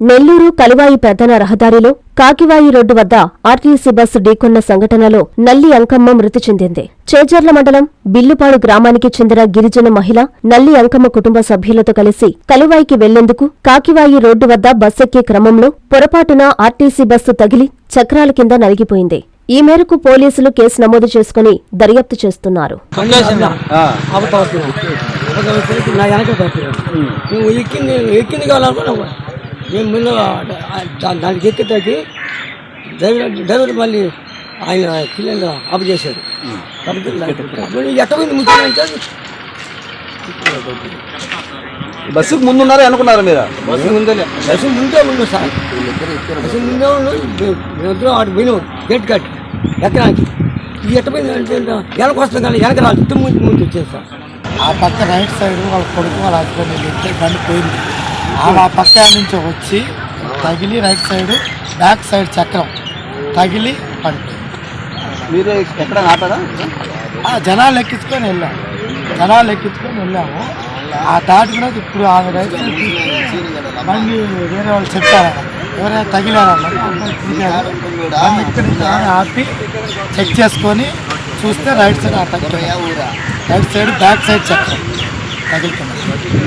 నెల్లూరు కలువాయి ప్రధాన రహదారిలో కాకివాయి రోడ్డు వద్ద ఆర్టీసీ బస్సు ఢీకొన్న సంఘటనలో నల్లి అంకమ్మ మృతి చెందింది. చేజర్ల మండలం బిల్లుపాడు గ్రామానికి చెందిన గిరిజన మహిళ నల్లి అంకమ్మ కుటుంబ సభ్యులతో కలిసి కలువాయికి వెళ్ళేందుకు కాకివాయి రోడ్డు వద్ద బస్సెక్కే క్రమంలో పొరపాటున ఆర్టీసీ బస్సు తగిలి చక్రాల కింద నలిగిపోయింది. ఈ మేరకు పోలీసులు కేసు నమోదు చేసుకుని దర్యాప్తు చేస్తున్నారు. ఎక్కింది ఎక్కింది కావాలనుకున్నావు? మేము ముందు దానికి ఎక్కితే డ్రైవర్ డ్రైవర్ మళ్ళీ ఆయన ఆఫ్ చేశాడు. కాబట్టి ఎట్టపోయింది ముఖ్యమంటే బస్సుకు ముందున్నారా అనుకున్నారా మీరు? బస్సు ముందే బస్సు ముందే ఉండు సార్. బస్సు ముందే ఉండు. మేమిద్దరం ఆడు పోయినాం. గేట్ కట్ ఎక్కడానికి. ఇది ఎట్టపోయింది అంటే వెనక వస్తుంది కానీ వెనక రాదు. ముందు ముందు వచ్చేది సార్ ఆ పక్క రైట్ సైడ్ వాళ్ళ కొడుకు వాళ్ళ హస్బెండ్ వెళ్తే బండి పోయింది. ఆమె ఆ పక్క నుంచి వచ్చి తగిలి రైట్ సైడ్ బ్యాక్ సైడ్ చక్రం తగిలి పడిపోయింది. మీరు ఎక్కడ ఆపారా? ఆ జనాలు ఎక్కించుకొని వెళ్ళాం. జనాలు ఎక్కించుకొని వెళ్ళాము. ఆ దాటిన ఇప్పుడు ఆమె తీసుకొచ్చి బండి వేరే వాళ్ళు చెప్పారు? ఎవరైనా తగిలారన్నారు బండి ఇక్కడి నుంచి ఆమె ఆపి చెక్ చేసుకొని చూస్తే రైట్ సైడ్ ఆ రైట్ సైడ్ బ్యాక్ సైడ్ చక్రం తగులుతుంది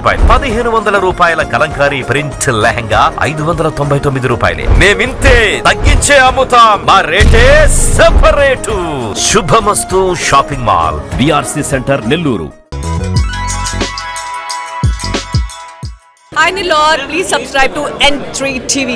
రూపాయలు. పదిహేను వందల రూపాయల కలంకారీ ప్రింట్ లెహంగా ఐదు వందల తొంభై తొమ్మిది రూపాయలే. మేమింతే తగ్గించే అమ్ముతాం. మా రేటే separate. Shubhamastu shopping mall. BRC centre Nellore. Nilor, please subscribe to N3 TV.